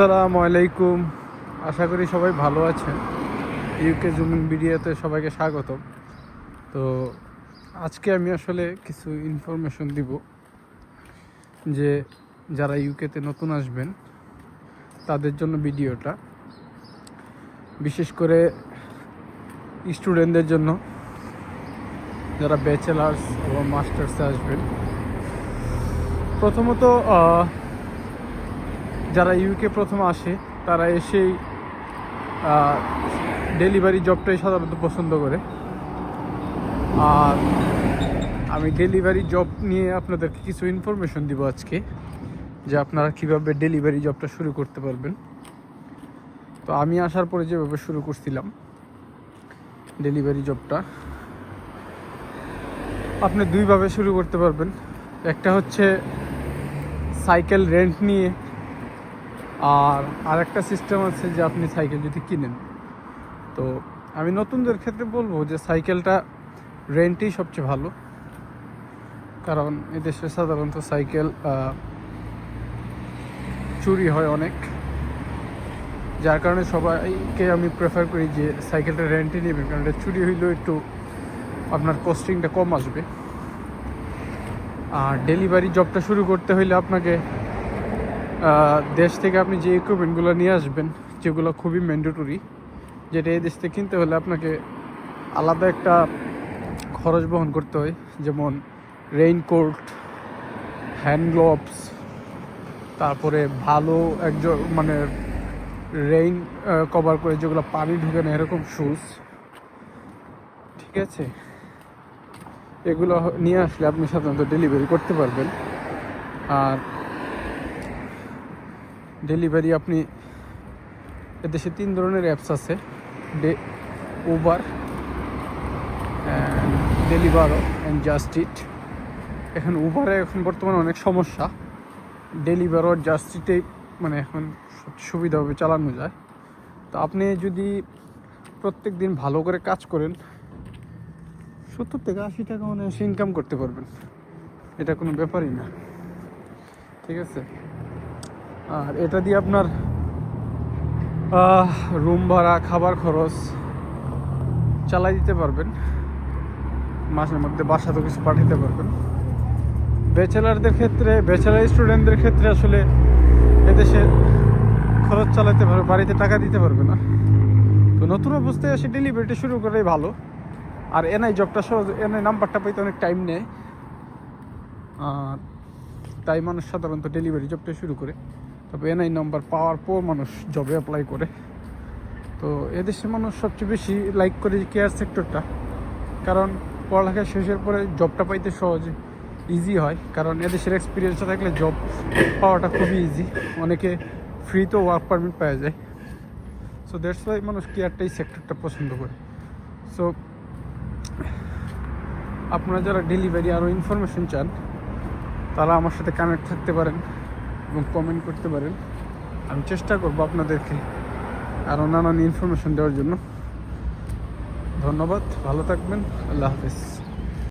আসসালামু আলাইকুম। আশা করি সবাই ভালো আছেন। ইউকে জুমিন ভিডিওতে সবাইকে স্বাগত তো আজকে আমি আসলে কিছু ইনফরমেশন দিব যে যারা ইউকেতে নতুন আসবেন, তাদের জন্য ভিডিওটা। বিশেষ করে স্টুডেন্টদের জন্য যারা ব্যাচেলার্স এবং মাস্টার্সে আসবেন। প্রথমত যারা ইউকে প্রথম আসে, তারা এসেই ডেলিভারি জবটাই সাধারণত পছন্দ করে। আর আমি ডেলিভারি জব নিয়ে আপনাদেরকে কিছু ইনফরমেশন দিব আজকে, যে আপনারা কীভাবে ডেলিভারি জবটা শুরু করতে পারবেন। তো আমি আসার পরে যেভাবে শুরু করছিলাম ডেলিভারি জবটা আপনি দুইভাবে শুরু করতে পারবেন। একটা হচ্ছে সাইকেল রেন্ট নিয়ে আর আরেকটা সিস্টেম আছে যে আপনি সাইকেল যদি কিনেন, তো আমি নতুনদের ক্ষেত্রে বলব যে সাইকেলটা রেন্টই সবচেয়ে ভালো। কারণ এদেশে সাধারণত সাইকেল চুরি হয় অনেক। যার কারণে সবাইকে আমি প্রেফার করি যে সাইকেলটা রেন্টে নেবেন, কারণ এটা চুরি হইলেও একটু আপনার কস্টিংটা কম আসবে। আর ডেলিভারি জবটা শুরু করতে হইলে আপনাকে দেশ থেকে আপনি যে ইকুইপমেন্টগুলো নিয়ে আসবেন, যেগুলো খুবই ম্যান্ডেটরি যেটা এই দেশ থেকে কিনতে হলে আপনাকে আলাদা একটা খরচ বহন করতে হয়, যেমন রেইনকোট হ্যান্ড গ্লোভস তারপরে ভালো একজন মানে রেইন কভার করে যেগুলো পানি ঢুকে না, এরকম শুজ ঠিক আছে? এগুলো নিয়ে আসলে আপনি সাধারণত ডেলিভারি করতে পারবেন। আর ডেলিভারি আপনি এদেশে তিন ধরনের অ্যাপস আছে। Day Uber Deliveroo and Just Eat এখন উবারে এখন বর্তমানে অনেক সমস্যা। ডেলিভারো জাস্ট ইটেই মানে এখন সুবিধাভাবে চালানো যায়। তো আপনি যদি প্রত্যেক দিন ভালো করে কাজ করেন, সত্তর থেকে আশি টাকা মানে ইনকাম করতে পারবেন। এটা কোনো ব্যাপারই না। ঠিক আছে? আর এটা দিয়ে আপনার রুম ভাড়া, খাবার খরচ চালাই দিতে পারবেন। মাসের মধ্যে বাসা তো কিছু পাঠাতে পারবেন। ব্যাচেলারদের ক্ষেত্রে ব্যাচেলার স্টুডেন্টদের ক্ষেত্রে আসলে এদেশে খরচ চালাতে পারবে, বাড়িতে টাকা দিতে পারবে না। তো নতুন অবস্থায় এসে ডেলিভারিটা শুরু করাই ভালো। আর এনআই জবটা সহজ, এনআই নাম্বারটা পাইতে অনেক টাইম নেয়। আর তাই মানুষ সাধারণত ডেলিভারি জবটা শুরু করে। তবে এনআই নাম্বার পাওয়ার পর মানুষ জবে অ্যাপ্লাই করে। তো এদেশে মানুষ সবচেয়ে বেশি লাইক করে যে কেয়ার সেক্টরটা কারণ পড়ালেখা শেষের পরে জবটা পাইতে সহজ ইজি হয়। কারণ এদেশের এক্সপিরিয়েন্সটা থাকলে জব পাওয়াটা খুবই ইজি অনেকে ফ্রিতেও ওয়ার্ক পারমিট পাওয়া যায়। সো দ্যাটস ওয়াই মানুষ কেয়ারটা এই সেক্টরটা পছন্দ করে। সো আপনারা যারা ডেলিভারি আরও ইনফরমেশন চান, তারা আমার সাথে কানেক্ট থাকতে পারেন। এবং কমেন্ট করতে পারেন। আমি চেষ্টা করব আপনাদেরকে আরও নানান ইনফরমেশন দেওয়ার জন্য। ধন্যবাদ, ভালো থাকবেন, আল্লাহ হাফেজ।